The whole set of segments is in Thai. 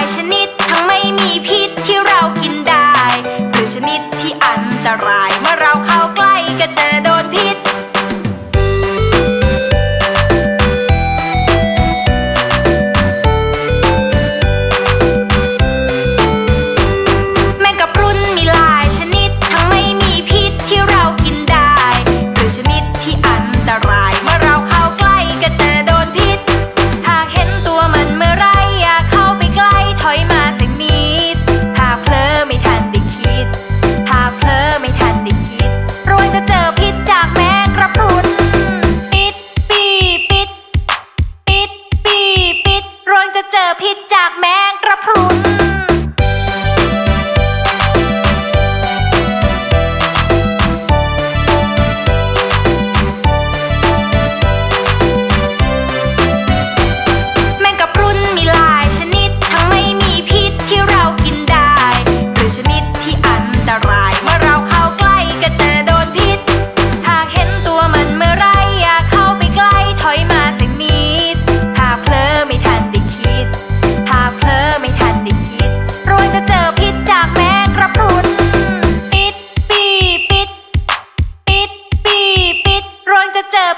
还是你。 แมงกระพรุน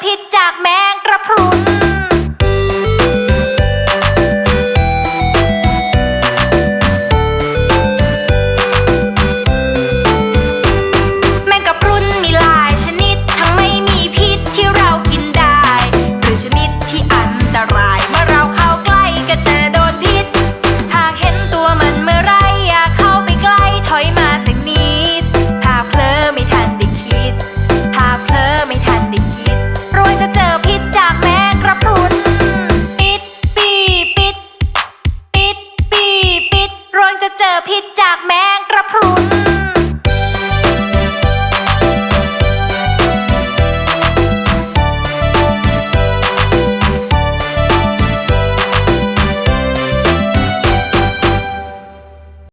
พิษจากแมงกระพรุน